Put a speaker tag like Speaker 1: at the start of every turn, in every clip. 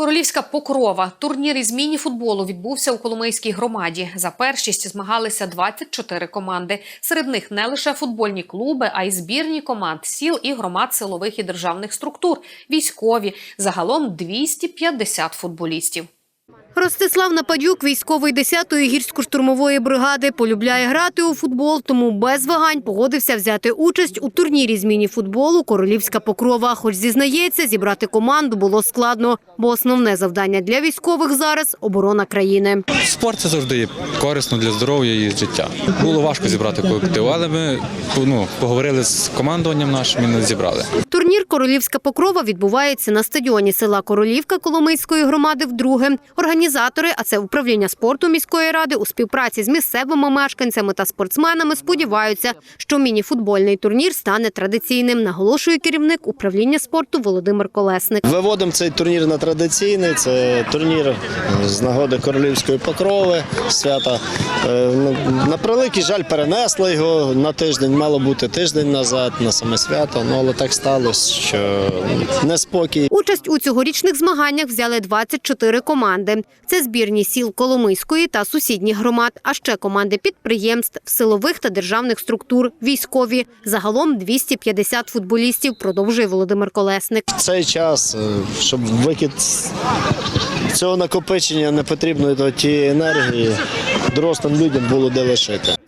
Speaker 1: Королівська покрова. Турнір із міні-футболу відбувся у Коломийській громаді. За першість змагалися 24 команди. Серед них не лише футбольні клуби, а й збірні команд сіл і громад силових і державних структур, військові. Загалом 250 футболістів.
Speaker 2: Ростислав Нападюк, військовий 10-ї гірсько-штурмової бригади, полюбляє грати у футбол, тому без вагань погодився взяти участь у турнірі з міні-футболу Королівська покрова. Хоч зізнається, зібрати команду було складно, бо основне завдання для військових зараз оборона країни.
Speaker 3: Спорт це завжди є корисно для здоров'я і життя. Було важко зібрати колектив, але ми ну, поговорили з командуванням нашим і нас зібрали.
Speaker 2: Турнір Королівська покрова відбувається на стадіоні села Королівка Коломийської громади вдруге. Організатори, а це управління спорту міської ради, у співпраці з місцевими мешканцями та спортсменами сподіваються, що міні-футбольний турнір стане традиційним. Наголошує керівник управління спорту Володимир Колесник.
Speaker 4: Виводимо цей турнір на традиційний. Це турнір з нагоди королівської покрови свята. Е, ну, На превеликий жаль, перенесли його на тиждень. Мало бути тиждень назад на саме свято. Ну але так сталося, що неспокій.
Speaker 2: Участь у цьогорічних змаганнях взяли 24 команди. Це збірні сіл Коломийської та сусідніх громад, а ще команди підприємств, силових та державних структур, військові. Загалом 250 футболістів, продовжує Володимир Колесник.
Speaker 4: В цей час, е, щоб викид цього накопичення непотрібної тієї енергії, дорослим людям було де лишити.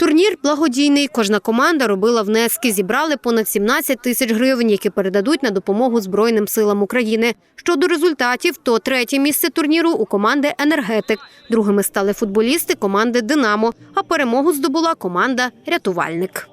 Speaker 2: Благодійний. Кожна команда робила внески. Зібрали понад 17 тисяч гривень, які передадуть на допомогу Збройним силам України. Щодо результатів, то третє місце турніру у команди Енергетик. Другими стали футболісти команди Динамо. А перемогу здобула команда Рятувальник.